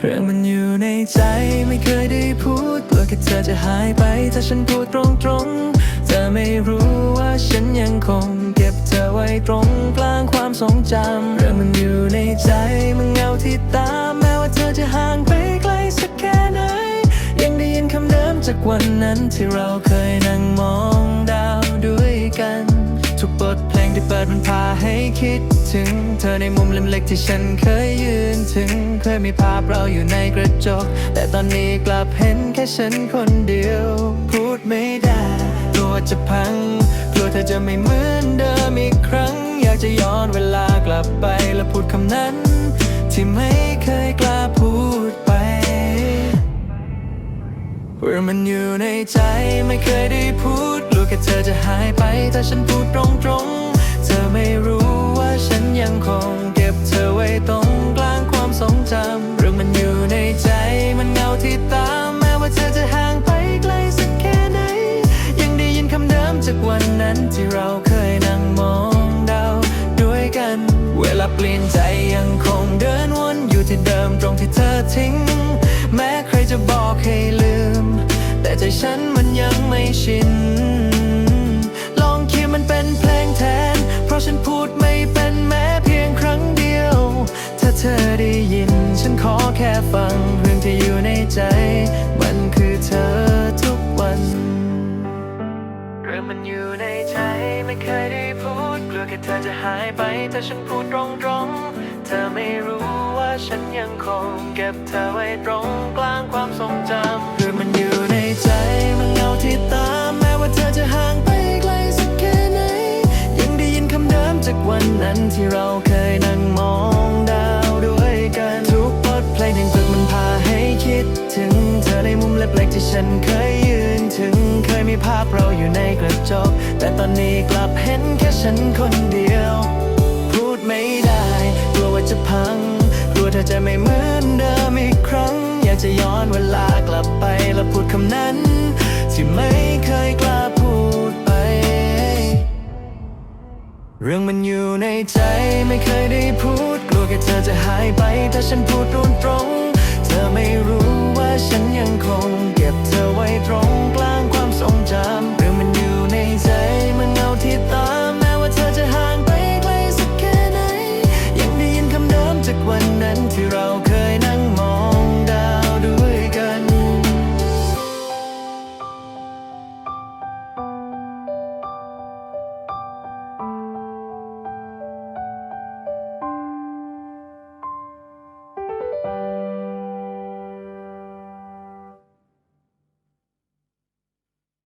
เรื่องมันอยู่ในใจไม่เคยได้พูดกลัวแค่เธอจะหายไป ถ้าฉันพูดตรงๆ เธอไม่รู้ว่าฉันยังคงเก็บเธอไว้ตรงกลางความทรงจำเรื่องมันอยู่ในใจมันเงาที่ตามแม้ว่าเธอจะห่างไปไกลสักแค่ไหน ยังได้ยินคำเดิมจากวันนั้นที่เราเคยนั่ง พาให้คิดถึง เธอในมุมเล็กๆที่ฉันเคยยืนถึง เคยมีภาพเราอยู่ในกระจก แต่ตอนนี้กลับเห็นแค่ฉันคนเดียว พูดไม่ได้กลัวจะพังกลัวเธอจะไม่เหมือนเดิมอีกครั้ง อยากจะย้อนเวลากลับไปและพูดคำนั้น ที่ไม่เคยกล้าพูดไปเรื่อมันอยู่ในใจไม่เคยได้พูดกลัวแค่เธอจะหายไปถ้าฉัน ฉันมันยังไม่ชิน ลองเขียนมันเป็นเพลงแทน เพราะฉันพูดไม่เป็นแม้เพียงครั้งเดียว ถ้าเธอได้ยิน ฉันขอแค่ฟังเรื่องที่อยู่ในใจ มันคือเธอทุกวันเรื่องมันอยู่ในใจไม่เคยได้พูดกลัวแค่เธอจะหายไปถ้าฉันพูดตรงๆเธอไม่รู้ว่าฉันยังคงเก็บเธอไว้ตรงกลางความทรง เล็กๆที่ฉันเคยยืนถึงเคยมีภาพเราอยู่ในกระจก แต่ตอนนี้กลับเห็นแค่ฉันคนเดียว พูดไม่ได้กลัวว่าจะพังกลัวเธอจะไม่เหมือนเดิมอีกครั้ง อยากจะย้อนเวลากลับไปแล้วพูดคำนั้น ที่ไม่เคยกล้าพูดไป เรื่องมันอยู่ในใจไม่เคยได้พูด กลัวแค่เธอจะหายไปถ้าฉันพูดรงตรงๆเธอไม่น คงเก็บเธอไว้ตรง